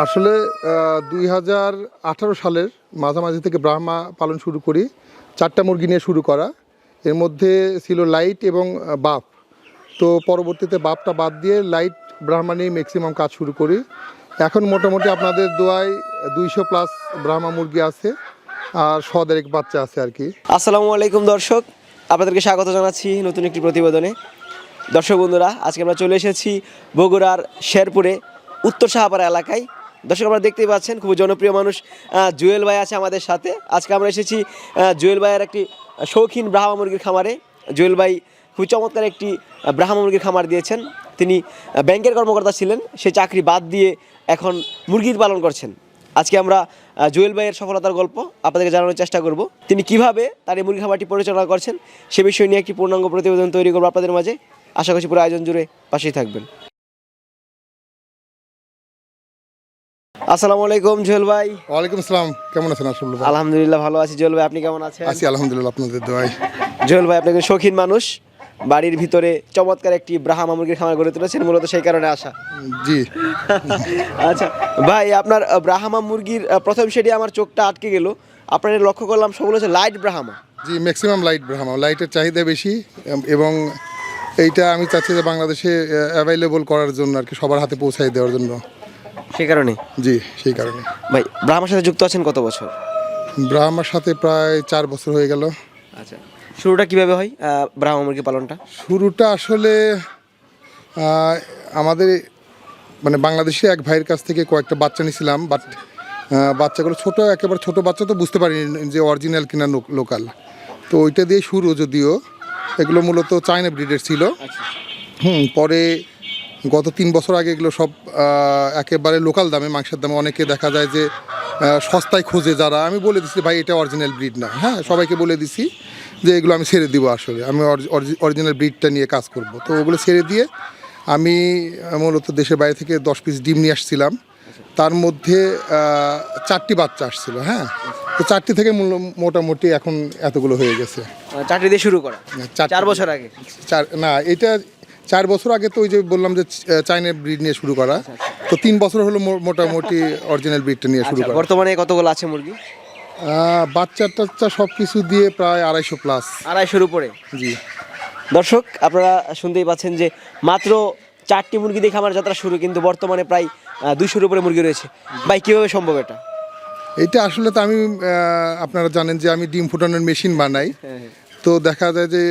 আসলে দুই হাজার আঠারো সালের মাঝামাঝি থেকে ব্রাহ্মা পালন শুরু করি, চারটা মুরগি নিয়ে শুরু করা। এর মধ্যে ছিল লাইট এবং বাপ। তো পরবর্তীতে বাপটা বাদ দিয়ে লাইট ব্রাহ্মা নিয়ে ম্যাক্সিমাম কাজ শুরু করি। এখন মোটামুটি আপনাদের দোয়ায় দুইশো প্লাস ব্রাহ্মা মুরগি আছে আর সদেরেক বাচ্চা আছে আর কি। আসসালামু আলাইকুম দর্শক, আপনাদেরকে স্বাগত জানাচ্ছি নতুন একটি প্রতিবেদনে। দর্শক বন্ধুরা, আজকে আমরা চলে এসেছি বগুড়ার শেরপুরে, উত্তর সাহাপাড়া এলাকায়। দর্শক আমরা দেখতেই পাচ্ছেন খুব জনপ্রিয় মানুষ জুয়েল ভাই আছে আমাদের সাথে। আজকে আমরা এসেছি জুয়েল ভাইয়ের একটি শৌখিন ব্রাহ্মা মুরগির খামারে। জুয়েল ভাই খুব চমৎকার একটি ব্রাহ্মা মুরগির খামার দিয়েছেন। তিনি ব্যাংকের কর্মকর্তা ছিলেন, সে চাকরি বাদ দিয়ে এখন মুরগির পালন করছেন। আজকে আমরা জুয়েল ভাইয়ের সফলতার গল্প আপনাদেরকে জানানোর চেষ্টা করব। তিনি কীভাবে তার এই মুরগি খামারটি পরিচালনা করছেন, সে বিষয় নিয়ে একটি পূর্ণাঙ্গ প্রতিবেদন তৈরি করব আপনাদের মাঝে। আশা করছি পুরো আয়োজন জুড়ে পাশেই থাকবেন। আসসালামু আলাইকুম জুয়েল ভাই। ওয়ালাইকুম আসসালাম। কেমন আছেন আসল আলহামদুলিল্লাহ ভালো আছি। জুয়েল ভাই আপনি কেমন আছেন? আছি আলহামদুলিল্লাহ আপনাদের দোয়ায়। জুয়েল ভাই আপনি একজন শৌখিন মানুষ। বাড়ির ভিতরে চমৎকার একটি ব্রাহ্মা মুরগির খামার গড়ে তুলেছেন মূলত সেই কারণে আসা। জি। আচ্ছা ভাই আপনার ব্রাহ্মা মুরগির প্রথম সেটি আমার চোখটা আটকে গেল। আপনার লক্ষ্য করলাম সবগুলো হচ্ছে লাইট ব্রাহ্মা। জি ম্যাক্সিমাম লাইট ব্রাহ্মা। লাইটের চাহিদা বেশি এবং এইটা আমি চাচ্ছি যে বাংলাদেশে অ্যাভেলেবল করার জন্য আর কি সবার হাতে পৌঁছাই দেওয়ার জন্য। সে কারণে? জি সেই কারণে। ভাই ব্রাহ্মার সাথে যুক্ত আছেন কত বছর? ব্রাহ্মার সাথে প্রায় চার বছর হয়ে গেল। আচ্ছা শুরুটা কীভাবে হয় ব্রাহ্মা মুরগি পালনটা? শুরুটা আসলে আহ, আমাদের মানে বাংলাদেশে এক ভাইয়ের কাছ থেকে কয়েকটা বাচ্চা নিয়েছিলাম বাট বাচ্চাগুলো ছোট একেবারে ছোট বাচ্চা তো বুঝতে পারিনি যে অরিজিনাল কিনা লোকাল তো ওইটা দিয়ে শুরু যদিও এগুলো মূলত চায়না ব্রিডের ছিল। হুম পরে গত তিন বছর আগে এগুলো সব একেবারে লোকাল দামে মাংসের দামে অনেকে দেখা যায় যে সস্তায় খোঁজে যারা। আমি বলে দিচ্ছি ভাই এটা অরিজিনাল ব্রিড না। হ্যাঁ সবাইকে বলে দিছি যে এগুলো আমি ছেড়ে দিব আসলে। আমি অরিজিনাল ব্রিডটা নিয়ে কাজ করব। তো ওগুলো ছেড়ে দিয়ে আমি মূলত দেশের বাইরে থেকে দশ পিস ডিম নিয়ে আসছিলাম। তার মধ্যে চারটি বাচ্চা আসছিল হ্যাঁ। তো চারটি থেকে মোটামুটি এখন এতগুলো হয়ে গেছে। আহ, চাকরি দিয়ে শুরু করা? চার বছর আগে? চার না এটা চার বছর আগে তো ওই যে বললাম যে চাইনা ব্রিড নিয়ে শুরু করা। তো তিন বছর হলো মোটামুটি অরিজিনাল ব্রিডটা নিয়ে শুরু আচ্ছা, করা। বর্তমানে কতগুলো আছে মুরগি? বাচ্চা টাচ্চা সব কিছু দিয়ে প্রায় আড়াইশো প্লাস আড়াইশোর উপরে? জি। দর্শক আপনারা শুনতেই পাচ্ছেন যে মাত্র চারটি মুরগি দেখে আমার যাত্রা শুরু কিন্তু বর্তমানে প্রায় দুইশোর উপরে মুরগি রয়েছে। ভাই কীভাবে সম্ভব এটা? এটা আসলে তো আমি আপনারা জানেন যে আমি ডিম ফুটানোর মেশিন বানাই। তো দেখা যায় যে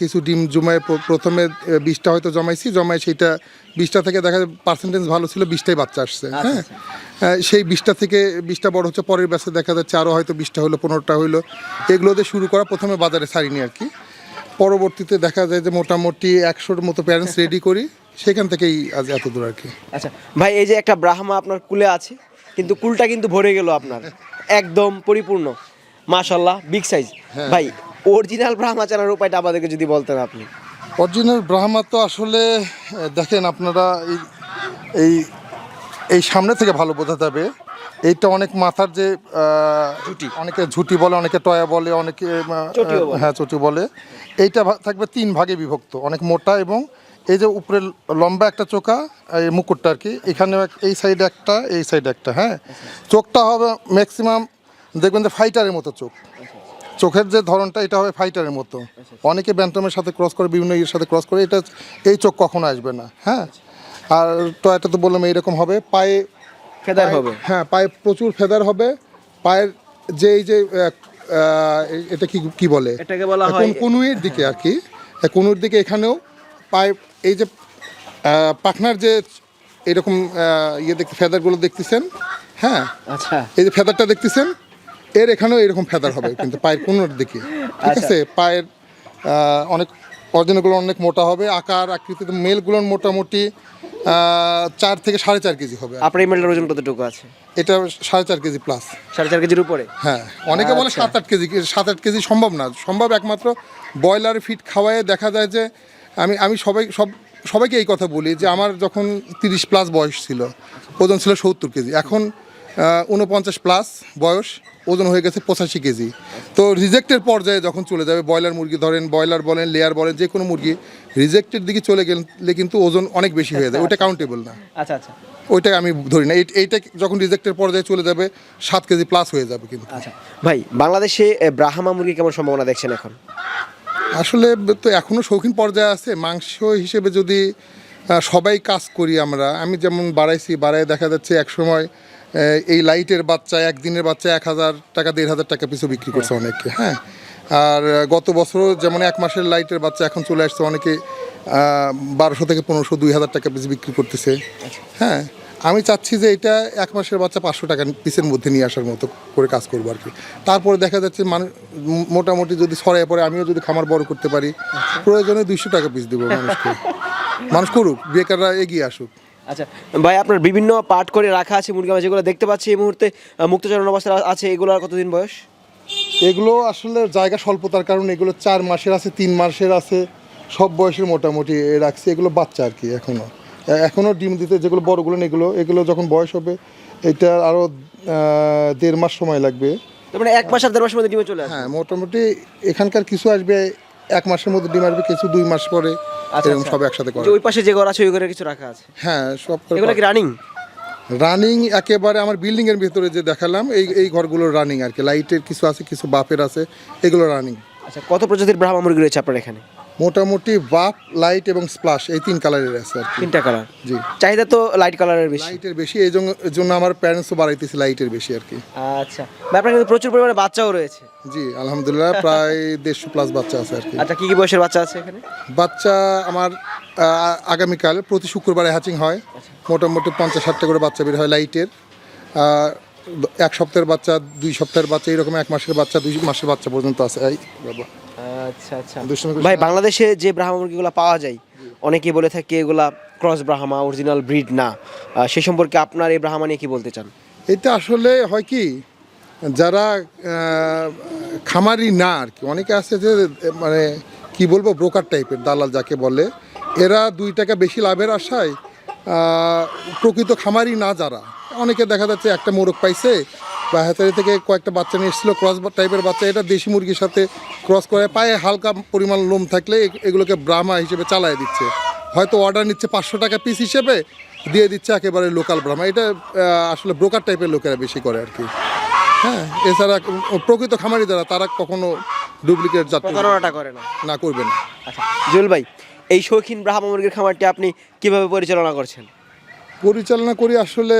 কিছু ডিম জমায় প্রথমে বিশটা হয়তো জমাইছি জমায় সেইটা বিশটা থেকে দেখা যায় পার্সেন্টেজ ভালো ছিল বিশটাই বাচ্চা আসছে হ্যাঁ? সেই বিশটা থেকে বিশটা বড় হচ্ছে পরের ব্যাচে দেখা যাচ্ছে আরও হয়তো বিশটা হলো পনেরোটা হইল। এগুলো দিয়ে শুরু করা প্রথমে বাজারে ছাড়িনি আর কি। পরবর্তীতে দেখা যায় যে মোটামুটি একশোর মতো প্যারেন্টস রেডি করি সেখান থেকেই আজ এত দূর আর কি। আচ্ছা ভাই এই যে একটা ব্রাহ্মা আপনার কুলে আছে কিন্তু কুলটা কিন্তু ভরে গেল আপনার। একদম পরিপূর্ণ। মাশাল্লাহ বিগ সাইজ ভাই অরিজিনাল ব্রাহ্মা চানার উপায়টা আমাদেরকে যদি বলতেন আপনি। অরিজিনাল ব্রাহ্মা তো আসলে দেখেন আপনারা এই এই এই সামনে থেকে ভালো বোঝা যাবে এইটা অনেক মাথার যে ঝুটি। অনেকে ঝুটি বলে অনেকে টয়া বলে অনেকে। হ্যাঁ চটি বলে। এইটা থাকবে তিন ভাগে বিভক্ত অনেক মোটা এবং এই যে উপরে লম্বা একটা চোখা এই মুকুটটা আর কি এখানে এই সাইডে একটা এই সাইডে একটা হ্যাঁ। চোখটা হবে ম্যাক্সিমাম দেখবেন যে ফাইটারের মতো চোখ। চোখের যে ধরনটা এটা হবে ফাইটারের মতো। অনেকে ব্যান্টমের সাথে ক্রস করে বিভিন্ন ইয়ের সাথে ক্রস করে এটা এই চোখ কখনো আসবে না হ্যাঁ? আর টয়টা তো বললাম এইরকম হবে পায়ে ফেদার হবে। হ্যাঁ পায়ে প্রচুর ফেদার হবে পায়ের যে এই যে এটা কি কি বলে? এটাকে বলা হয়- কোন- কনুইয়ের দিকে আর কি কনুর দিকে এখানেও পায়ে এই যে পাখনার যে এরকম ইয়ে দেখতে ফেদারগুলো দেখতেছেন হ্যাঁ? আচ্ছা। এই যে ফেদারটা দেখতেছেন এর এখানেও এরকম ফেদার হবে কিন্তু পায়ের কোনোর দিকে। ঠিক আচ্ছা। আছে? পায়ের অনেক অরিজিনালগুলো অনেক মোটা হবে আকার আকৃতিতে মেলগুলো মোটামুটি চার থেকে সাড়ে চার কেজি হবে। আপনার এই মেলটার ওজন কতটুকু আছে? এটা সাড়ে চার কেজি প্লাস সাড়ে চার কেজির উপরে? হ্যাঁ অনেকে বলে আচ্ছা। সাত আট কেজি সাত আট কেজি সম্ভব না। সম্ভব একমাত্র ব্রয়লার ফিট খাওয়ায় দেখা যায় যে আমি আমি সবাই সব সবাইকে এই কথা বলি যে আমার যখন তিরিশ প্লাস বয়স ছিল ওজন ছিল সত্তর কেজি। এখন উনপঞ্চাশ প্লাস বয়স ওজন হয়ে গেছে পঁচাশি কেজি। তো রিজেক্টের পর্যায়ে যখন চলে যাবে ব্রয়লার মুরগি ধরেন ব্রয়লার বলেন লেয়ার বলেন যে কোনো মুরগি রিজেক্টের দিকে চলে গেলে কিন্তু ওজন অনেক বেশি হয়ে যায়। ওটা কাউন্টেবল না। আচ্ছা আচ্ছা। ওইটা আমি ধরি না। এই- এইটা যখন রিজেক্টের পর্যায়ে চলে যাবে সাত কেজি প্লাস হয়ে যাবে কিন্তু। আচ্ছা। ভাই বাংলাদেশে ব্রাহ্মা মুরগি কেমন সম্ভাবনা দেখছেন এখন? আসলে তো এখনও শৌখিন পর্যায়ে আছে। মাংস হিসেবে যদি সবাই কাজ করি আমরা আমি যেমন বাড়াইছি বাড়ায় দেখা যাচ্ছে এক সময় আহ, এই লাইটের বাচ্চা একদিনের বাচ্চা এক হাজার টাকা দেড় হাজার টাকা পিছু বিক্রি করছে অনেকে হ্যাঁ? আর গত বছরও যেমন এক মাসের লাইটের বাচ্চা এখন চলে আসছে অনেকে বারোশো থেকে পনেরোশো দুই হাজার টাকা পিছু বিক্রি করতেছে হ্যাঁ? আমি চাচ্ছি যে এটা এক মাসের বাচ্চা পাঁচশো টাকা পিসের মধ্যে নিয়ে আসার মতো করে কাজ করব আর কি। তারপরে দেখা যাচ্ছে মানুষ মোটামুটি যদি ছড়ায় পরে আমিও যদি খামার বড় করতে পারি প্রয়োজনে দুইশো টাকা পিস দেবো মানুষকে। মানুষ করুক বেকাররা এগিয়ে আসুক। আচ্ছা ভাই আপনার বিভিন্ন পার্ট করে রাখা আছে মুরগি যেগুলো দেখতে পাচ্ছি এই মুহূর্তে মুক্তচরণ অবস্থায় আছে এগুলো এগুলোর কতদিন বয়স? এগুলো আসলে জায়গা স্বল্পতার কারণে এগুলো চার মাসের আছে তিন মাসের আছে সব বয়সের মোটামুটি রাখছি এগুলো বাচ্চা আর কি এখনও এখনও ডিম দিতে যেগুলো বড়গুলো এগুলো এগুলো যখন বয়স হবে এটা আরও দেড় মাস সময় লাগবে। মানে এক মাস আর দেড় মাসের মধ্যে ডিমে চলে হ্যাঁ মোটামুটি এখানকার কিছু আসবে এক মাসের মধ্যে ডিম আসবে কিছু দুই মাস পরে আচ্ছা, এরকম আচ্ছা। সব একসাথে করে ওই পাশে যে ঘর আছে ওই ঘরে কিছু রাখা আছে? হ্যাঁ সব এগুলো কি রানিং রানিং একেবারে আমার বিল্ডিং এর ভিতরে যে দেখালাম এই এই ঘরগুলো রানিং আর কি। লাইটের কিছু আছে কিছু বাপের আছে এগুলো রানিং আচ্ছা কত প্রজাতির ব্রাহ্মা মুরগি রয়েছে আপনার এখানে? মোটামুটি বাপ লাইট এবং স্প্লাশ এই তিন কালারের আছে আর কি। তিনটা কালার? জি। চাহিদা তো লাইট কালারের বেশি। লাইটের বেশি এই জন্য- জন্য আমার প্যারেন্টসও বাড়াইতেছে লাইটের বেশি আর কি। আচ্ছা। ভাই আপনার কিন্তু প্রচুর পরিমাণে বাচ্চাও রয়েছে। জি আলহামদুলিল্লাহ প্রায় দেড়শো প্লাস বাচ্চা আছে আর কি। আচ্ছা কি কি বয়সের বাচ্চা আছে এখানে? বাচ্চা আমার আহ, আগামীকাল প্রতি শুক্রবারে হ্যাচিং হয়। মোটামুটি পঞ্চাশ ষাটটা করে বাচ্চা বের হয় লাইটের আর এক সপ্তাহের বাচ্চা দুই সপ্তাহের বাচ্চা এরকম এক মাসের বাচ্চা দুই মাসের বাচ্চা পর্যন্ত আছে। এই বাবা। আচ্ছা আচ্ছা। ভাই বাংলাদেশে যে ব্রাহ্মা মুরগিগুলো পাওয়া যায় অনেকেই বলে থাকে এগুলা ক্রস ব্রাহ্মা অরিজিনাল ব্রিড না। সে সম্পর্কে আপনার এই ব্রাহ্মা নিয়ে কি বলতে চান? এটা আসলে হয় কি যারা খামারি না আর কি অনেকে আছে যে মানে কি বলব ব্রোকার টাইপের দালাল যাকে বলে এরা দুই টাকা বেশি লাভের আশায় প্রকৃত খামারি না যারা। অনেকে দেখা যাচ্ছে একটা মোরগ পাইছে বা হাতারি থেকে কয়েকটা বাচ্চা নিয়ে এসেছিল ক্রস টাইপের বাচ্চা। এটা দেশি মুরগির সাথে ক্রস করে পায়ে হালকা পরিমাণ লোম থাকলে এগুলোকে ব্রাহ্মা হিসেবে চালায় দিচ্ছে। হয়তো অর্ডার নিচ্ছে পাঁচশো টাকা পিস হিসেবে দিয়ে দিচ্ছে একেবারে লোকাল ব্রাহ্মা এটা আসলে ব্রোকার টাইপের লোকেরা বেশি করে আর কি। হ্যাঁ এছাড়া প্রকৃত খামারি যারা তারা কখনো ডুপ্লিকেট জাত প্রতারণাটা করে না। না করবে না। আচ্ছা জুয়েল ভাই এই শৌখিন ব্রাহ্মা মুরগির খামারটি আপনি কীভাবে পরিচালনা করছেন? পরিচালনা করি আসলে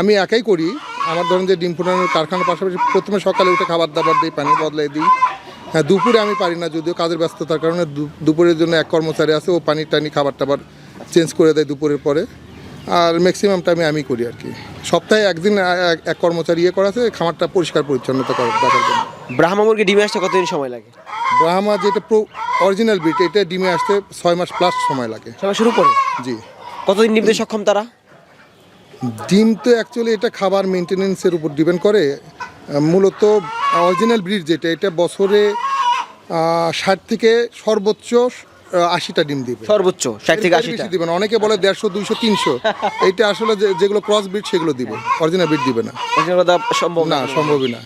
আমি একাই করি। আমার ধরেন যে ডিম ফুটানোর কারখানার পাশাপাশি প্রথমে সকালে উঠে খাবার দাবার দিই পানি বদলাই দিই। হ্যাঁ দুপুরে আমি পারি না যদিও কাজের ব্যস্ততার কারণে দুপুরের জন্য এক কর্মচারী আছে ও পানি টানি খাবার টাবার চেঞ্জ করে দেয় দুপুরের পরে। আর ম্যাক্সিমাম টাইমে আমি করি আর কি। সপ্তাহে একদিন এক- কর্মচারী ইয়ে করা আছে খামারটা পরিষ্কার পরিচ্ছন্নতা দেখার জন্য। ব্রাহ্মা মুরগি ডিমে আসতে কতদিন সময় লাগে? ব্রাহ্মা যেটা প্রো অরিজিনাল বিট এটা ডিমে আসতে ছয় মাস প্লাস সময় লাগে। সময় শুরু করে? জি। কতদিন ডিম সক্ষম তারা? ডিম তো অ্যাকচুয়ালি এটা খাবার মেনটেনেন্সের উপর ডিপেন্ড করে। মূলত অরিজিনাল ব্রিড যেটা এটা বছরে ষাট থেকে সর্বোচ্চ আশিটা ডিম দিবে। সর্বোচ্চ ষাট থেকে বেশি দিবে না। অনেকে বলে দেড়শো দুইশো তিনশো। এইটা আসলে যেগুলো ক্রস ব্রিড সেগুলো দিবে। অরিজিনাল ব্রিড দিবে না। সম্ভব না। সম্ভবই না।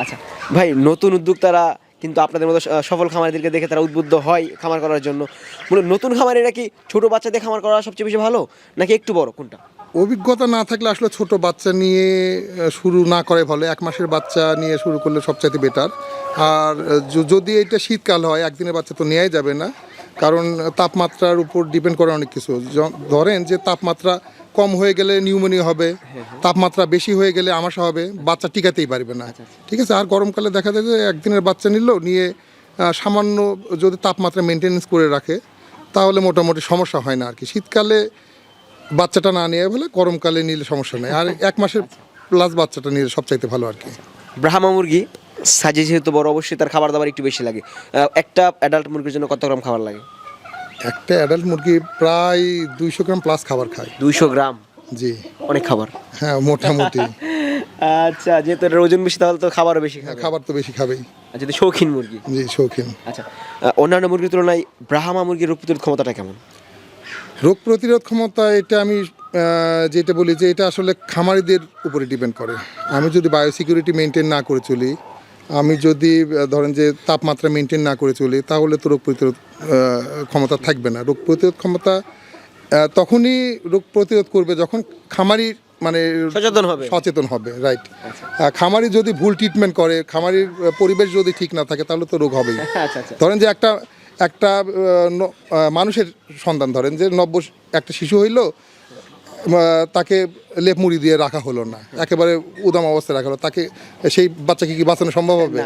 আচ্ছা ভাই নতুন উদ্যোক্তারা কিন্তু আপনাদের মতো সফল খামারিদেরকে দেখে তারা উদ্বুদ্ধ হয় খামার করার জন্য। নতুন খামারিরা কি ছোট বাচ্চাদের খামার করা সবচেয়ে বেশি ভালো? নাকি একটু বড়? কোনটা? অভিজ্ঞতা না থাকলে আসলে ছোট বাচ্চা নিয়ে শুরু না করে ভালো। এক মাসের বাচ্চা নিয়ে শুরু করলে সবচাইতে বেটার আর যদি এটা শীতকাল হয় একদিনের বাচ্চা তো নেওয়াই যাবে না। কারণ তাপমাত্রার উপর ডিপেন্ড করে অনেক কিছু। ধরেন যে তাপমাত্রা কম হয়ে গেলে নিউমোনিয়া হবে তাপমাত্রা বেশি হয়ে গেলে আমাশা হবে বাচ্চা টিকাতেই পারবে না। ঠিক আছে? আর গরমকালে দেখা যায় যে একদিনের বাচ্চা নিল নিয়ে সামান্য যদি তাপমাত্রা মেনটেনেন্স করে রাখে তাহলে মোটামুটি সমস্যা হয় না আর কি। শীতকালে বাচ্চাটা না নিয়ে বলে গরমকালে নিলে সমস্যা নেই। আর এক মাসের প্লাস বাচ্চাটা নিলে সবচাইতে ভালো আর কি। ব্রাহ্মা মুরগি সাজে যেহেতু বড় অবশ্যই তার খাবার দাবার একটু বেশি লাগে। একটা অ্যাডাল্ট মুরগির জন্য কত গ্রাম খাবার লাগে? একটা অ্যাডাল্ট মুরগি প্রায় দুইশো গ্রাম প্লাস খাবার খায়। দুইশো গ্রাম? জি। অনেক খাবার। হ্যাঁ মোটামুটি। আচ্ছা যেহেতু ওজন বেশি তাহলে তো খাবারও বেশি খাবে। খাবার তো বেশি খাবেই। যদি শৌখিন মুরগি। জি শৌখিন। আচ্ছা অন্যান্য মুরগির তুলনায় ব্রাহ্মা মুরগির রোগ প্রতিরোধ ক্ষমতাটা কেমন? রোগ প্রতিরোধ ক্ষমতা এটা আমি যেটা বলি যে এটা আসলে খামারিদের উপরে ডিপেন্ড করে। আমি যদি বায়োসিকিউরিটি মেনটেন না করে চলি আমি যদি ধরেন যে তাপমাত্রা মেনটেন না করে চলি তাহলে তো রোগ প্রতিরোধ ক্ষমতা থাকবে না। রোগ প্রতিরোধ ক্ষমতা তখনই রোগ প্রতিরোধ করবে যখন খামারি মানে সচেতন হবে। সচেতন হবে রাইট খামারি যদি ভুল ট্রিটমেন্ট করে খামারির পরিবেশ যদি ঠিক না থাকে তাহলে তো রোগ হবেই। আচ্ছা আচ্ছা। ধরেন যে একটা একটা মানুষের সন্তান ধরেন যে নব্য একটা শিশু হইল তাকে লেপ মুড়ি দিয়ে রাখা হলো না। একেবারে উদাম অবস্থায় রাখা হলো। তাকে সেই বাচ্চাকে কি বাঁচানো সম্ভব হবে।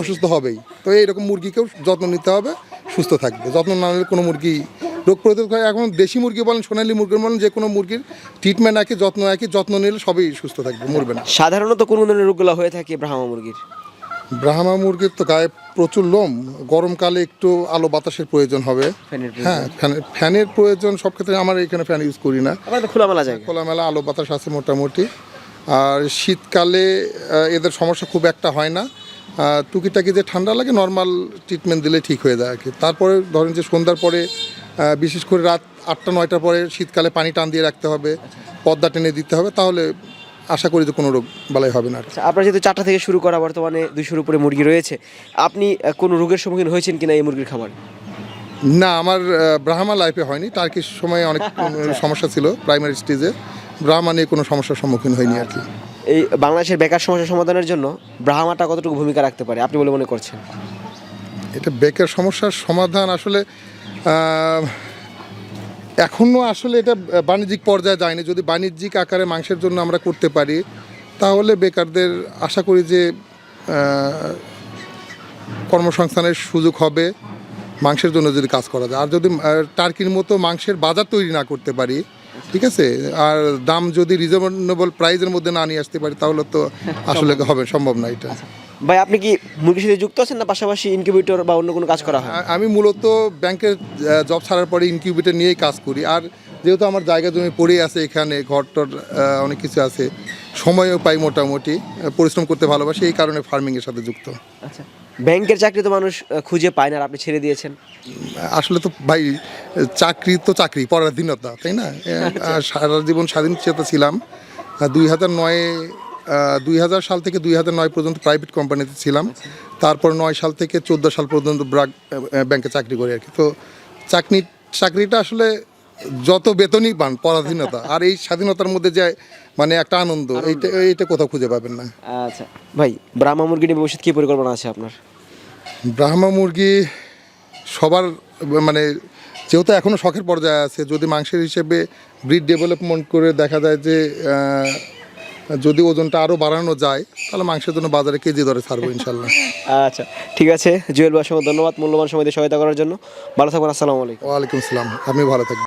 অসুস্থ হবেই। তো এইরকম মুরগিকেও যত্ন নিতে হবে সুস্থ থাকবে। যত্ন না নিলে কোনো মুরগি রোগ প্রতিরোধ করে এখন দেশি মুরগি বলেন সোনালি মুরগি বলেন যে কোনো মুরগির ট্রিটমেন্ট একই যত্ন একই যত্ন নিলে সবই সুস্থ থাকবে মরবে না। সাধারণত কোন ধরনের রোগগুলো হয়ে থাকে ব্রাহ্মা মুরগির? ব্রাহ্মা মুরগির তো গায়ে প্রচুর লোম গরমকালে একটু আলো বাতাসের প্রয়োজন হবে। হ্যাঁ ফ্যানের ফ্যানের প্রয়োজন সব ক্ষেত্রে আমার এখানে ফ্যান ইউজ করি না। খোলামেলা জায়গা। খোলামেলা আলো বাতাস আছে মোটামুটি। আর শীতকালে এদের সমস্যা খুব একটা হয় না। টুকিটাকি যে ঠান্ডা লাগে নর্মাল ট্রিটমেন্ট দিলে ঠিক হয়ে যায় আর কি। তারপরে ধরেন যে সন্ধ্যার পরে বিশেষ করে রাত আটটা নয়টার পরে শীতকালে পানি টান দিয়ে রাখতে হবে পর্দা টেনে দিতে হবে তাহলে আশা করি যে কোনো রোগ বালাই হবে না আচ্ছা আপনার যেহেতু চারটা থেকে শুরু করা বর্তমানে দুইশোর উপরে মুরগি রয়েছে আপনি কোনো রোগের সম্মুখীন হয়েছেন কিনা এই মুরগির খাবার না আমার ব্রাহ্মা লাইফে হয়নি টার্কির সময় অনেক সমস্যা ছিল প্রাইমারি স্টেজে ব্রাহ্মা নিয়ে কোনো সমস্যার সম্মুখীন হয়নি আর কি। এই বাংলাদেশের বেকার সমস্যা সমাধানের জন্য ব্রাহ্মাটা কতটুকু ভূমিকা রাখতে পারে আপনি বলে মনে করছেন? এটা বেকার সমস্যার সমাধান আসলে আহ, এখনও আসলে এটা বাণিজ্যিক পর্যায়ে যায়নি। যদি বাণিজ্যিক আকারে মাংসের জন্য আমরা করতে পারি তাহলে বেকারদের আশা করি যে কর্মসংস্থানের সুযোগ হবে মাংসের জন্য যদি কাজ করা যায়। আর যদি টার্কির মতো মাংসের বাজার তৈরি না করতে পারি ঠিক আছে? আর দাম যদি রিজনেবল প্রাইজের মধ্যে না নিয়ে আসতে পারি তাহলে তো আসলে হবে সম্ভব না এটা। ভাই আপনি কি মুরগির সাথে যুক্ত আছেন না পাশাপাশি ইনকিউবেটর বা অন্য কোনো কাজ করা হয়? আমি মূলত ব্যাংকের জব ছাড়ার পরে ইনকিউবেটর নিয়েই কাজ করি। আর যেহেতু আমার জায়গা জমি পড়েই আছে এখানে ঘর টর অনেক কিছু আছে সময়ও পাই মোটামুটি পরিশ্রম করতে ভালোবাসি এই কারণে ফার্মিংয়ের সাথে যুক্ত। আচ্ছা ব্যাংকের চাকরি তো মানুষ খুঁজে পায় না আর আপনি ছেড়ে দিয়েছেন। আসলে তো ভাই চাকরি তো চাকরি পরাধীনতা তাই না? সারা জীবন স্বাধীনচেতা ছিলাম। দুই হাজার নয়ে দুই হাজার সাল থেকে দুই হাজার নয় পর্যন্ত প্রাইভেট কোম্পানিতে ছিলাম। তারপর নয় সাল থেকে চোদ্দ সাল পর্যন্ত ব্রাক ব্যাংকে চাকরি করি আর কি তো চাকরি চাকরিটা আসলে যত বেতনই পান পরাধীনতা। আর এই স্বাধীনতার মধ্যে যে মানে একটা আনন্দ এইটা এইটা কোথাও খুঁজে পাবেন না। আচ্ছা। ভাই ব্রাহ্মা মুরগি নিয়ে ভবিষ্যৎ কী পরিকল্পনা আছে আপনার? ব্রাহ্মা মুরগি সবার মানে যেহেতু এখনও শখের পর্যায়ে আছে যদি মাংসের হিসেবে ব্রিড ডেভেলপমেন্ট করে দেখা যায় যে যদি ওজনটা আরও বাড়ানো যায় তাহলে মাংসের জন্য বাজারে কেজি ধরে ছাড়বো ইনশাল্লাহ আচ্ছা ঠিক আছে। জুয়েল ভাই ধন্যবাদ। মূল্যবান সময় দিয়ে সহায়তা করার জন্য। ভালো থাকবেন আসসালামু আলাইকুম। ওয়ালাইকুম আসসালাম। আপনি ভালো থাকবেন।